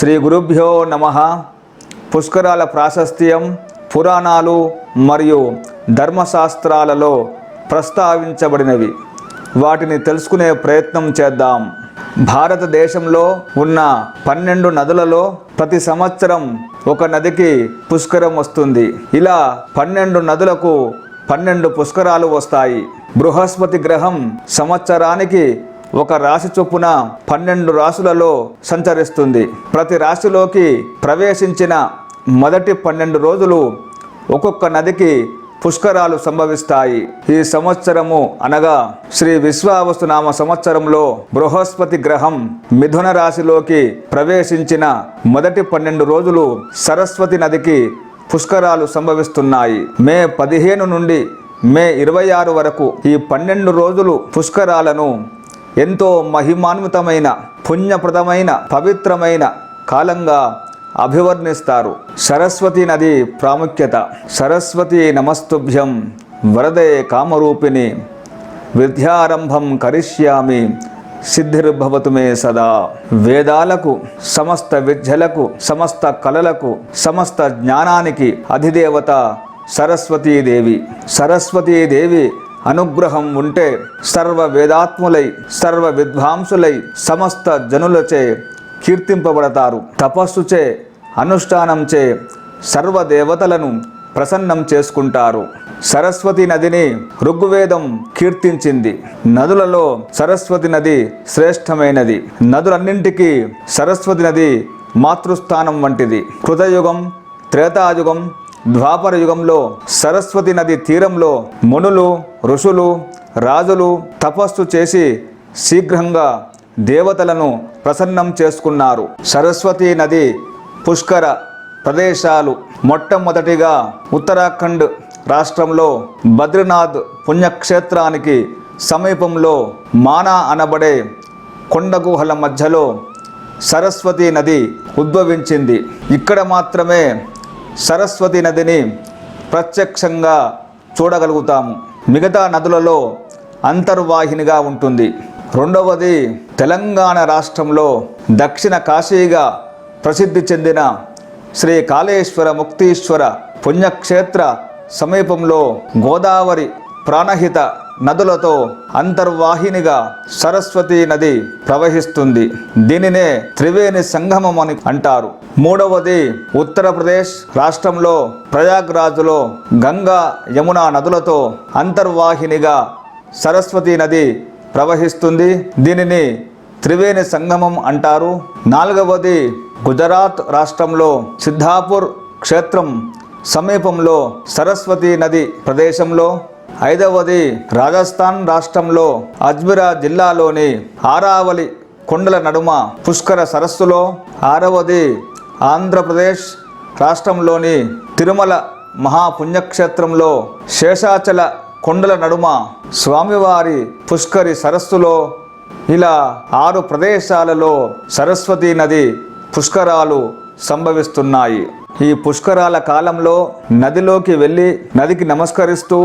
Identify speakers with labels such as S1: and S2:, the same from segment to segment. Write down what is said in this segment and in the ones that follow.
S1: శ్రీ గురుభ్యో నమ. పుష్కరాల ప్రాశస్త్యం పురాణాలు మరియు ధర్మశాస్త్రాలలో ప్రస్తావించబడినవి. వాటిని తెలుసుకునే ప్రయత్నం చేద్దాం. భారతదేశంలో ఉన్న పన్నెండు నదులలో ప్రతి సంవత్సరం ఒక నదికి పుష్కరం వస్తుంది. ఇలా పన్నెండు నదులకు పన్నెండు పుష్కరాలు వస్తాయి. బృహస్పతి గ్రహం సంవత్సరానికి ఒక రాశి చొప్పున పన్నెండు రాశులలో సంచరిస్తుంది. ప్రతి రాశిలోకి ప్రవేశించిన మొదటి పన్నెండు రోజులు ఒక్కొక్క నదికి పుష్కరాలు సంభవిస్తాయి. ఈ సంవత్సరము అనగా శ్రీ విశ్వావసునామ సంవత్సరంలో బృహస్పతి గ్రహం మిథున రాశిలోకి ప్రవేశించిన మొదటి పన్నెండు రోజులు సరస్వతి నదికి పుష్కరాలు సంభవిస్తున్నాయి. మే పదిహేను నుండి మే ఇరవై ఆరు వరకు ఈ పన్నెండు రోజులు పుష్కరాలను ఎంతో మహిమాన్వితమైన పుణ్యప్రదమైన పవిత్రమైన కాలంగా అభివర్ణిస్తారు. సరస్వతి నది ప్రాముఖ్యత. సరస్వతి నమస్తుభ్యం. వరదే కామరూపిణి. విద్యారంభం కరిష్యామి. సిద్ధిర్భవతు మే సదా. వేదాలకు సమస్త విద్యలకు సమస్త కళలకు సమస్త జ్ఞానానికి అధిదేవత సరస్వతీదేవి. సరస్వతీదేవి అనుగ్రహం ఉంటే సర్వ వేదాత్ములై సర్వ విద్వాంసులై సమస్త జనులచే కీర్తింపబడతారు. తపస్సుచే అనుష్ఠానంచే సర్వదేవతలను ప్రసన్నం చేసుకుంటారు. సరస్వతి నదిని ఋగ్వేదం కీర్తించింది. నదులలో సరస్వతి నది శ్రేష్టమైనది. నదులన్నింటికీ సరస్వతి నది మాతృస్థానం వంటిది. కృతయుగం త్రేతాయుగం ద్వాపర యుగంలో సరస్వతి నది తీరంలో మునులు ఋషులు రాజులు తపస్సు చేసి శీఘ్రంగా దేవతలను ప్రసన్నం చేసుకున్నారు. సరస్వతి నది పుష్కర ప్రదేశాలు. మొట్టమొదటిగా ఉత్తరాఖండ్ రాష్ట్రంలో బద్రీనాథ్ పుణ్యక్షేత్రానికి సమీపంలో మానా అనబడే కొండగుహల మధ్యలో సరస్వతి నది ఉద్భవించింది. ఇక్కడ మాత్రమే సరస్వతి నదిని ప్రత్యక్షంగా చూడగలుగుతాము. మిగతా నదులలో అంతర్వాహినిగా ఉంటుంది. రెండవది తెలంగాణ రాష్ట్రంలో దక్షిణ కాశీగా ప్రసిద్ధి చెందిన శ్రీ కాళేశ్వర ముక్తీశ్వర పుణ్యక్షేత్ర సమీపంలో గోదావరి ప్రాణహిత నదులతో అంతర్వాహినిగా సరస్వతి నది ప్రవహిస్తుంది. దీనినే త్రివేణి సంగమం అని అంటారు. మూడవది ఉత్తరప్రదేశ్ రాష్ట్రంలో ప్రయాగ్రాజ్లో గంగా యమునా నదులతో అంతర్వాహినిగా సరస్వతి నది ప్రవహిస్తుంది. దీనిని త్రివేణి సంగమం అంటారు. నాలుగవది గుజరాత్ రాష్ట్రంలో సిద్ధాపూర్ క్షేత్రం సమీపంలో సరస్వతి నది ప్రదేశంలో ఐదవది రాజస్థాన్ రాష్ట్రంలో అజ్మిరా జిల్లాలోని ఆరావలి కొండల నడుమ పుష్కర సరస్సులో ఆరవది ఆంధ్రప్రదేశ్ రాష్ట్రంలోని తిరుమల మహాపుణ్యక్షేత్రంలో శేషాచల కొండల నడుమ స్వామివారి పుష్కరి సరస్సులో ఇలా ఆరు ప్రదేశాలలో సరస్వతి నది పుష్కరాలు సంభవిస్తున్నాయి. ఈ పుష్కరాల కాలంలో నదిలోకి వెళ్ళి నదికి నమస్కరిస్తూ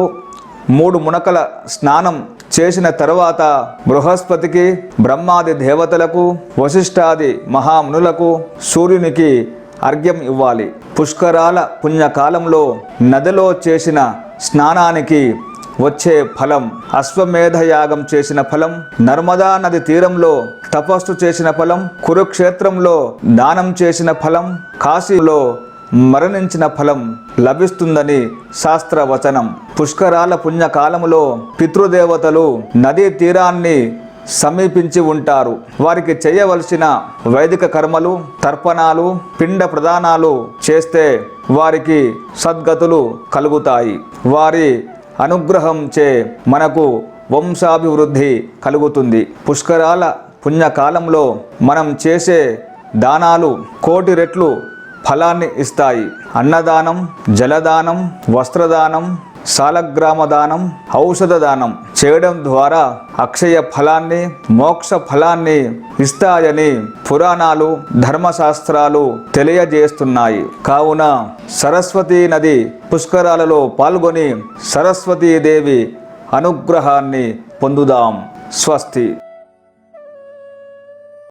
S1: మూడు మునకల స్నానం చేసిన తరువాత బృహస్పతికి బ్రహ్మాది దేవతలకు వశిష్ఠాది మహామునులకు సూర్యునికి అర్ఘ్యం ఇవ్వాలి. పుష్కరాల పుణ్యకాలంలో నదిలో చేసిన స్నానానికి వచ్చే ఫలం అశ్వమేధ యాగం చేసిన ఫలం నర్మదా నది తీరంలో తపస్సు చేసిన ఫలం కురుక్షేత్రంలో దానం చేసిన ఫలం కాశీలో మరణించిన ఫలం లభిస్తుందని శాస్త్రవచనం. పుష్కరాల పుణ్యకాలములో పితృదేవతలు నదీ తీరాన్ని సమీపించి ఉంటారు. వారికి చేయవలసిన వైదిక కర్మలు తర్పణాలు పిండ ప్రదానాలు చేస్తే వారికి సద్గతులు కలుగుతాయి. వారి అనుగ్రహం చే మనకు వంశాభివృద్ధి కలుగుతుంది. పుష్కరాల పుణ్యకాలంలో మనం చేసే దానాలు కోటి రెట్లు ఫలాన్ని ఇస్తాయి. అన్నదానం జలదానం వస్త్రదానం సాలగ్రామ దానం ఔషధ దానం చేయడం ద్వారా అక్షయ ఫలాన్ని మోక్ష ఫలాన్ని ఇస్తాయని పురాణాలు ధర్మశాస్త్రాలు తెలియజేస్తున్నాయి. కావున సరస్వతీ నది పుష్కరాలలో పాల్గొని సరస్వతీదేవి అనుగ్రహాన్ని పొందుదాం. స్వస్తి.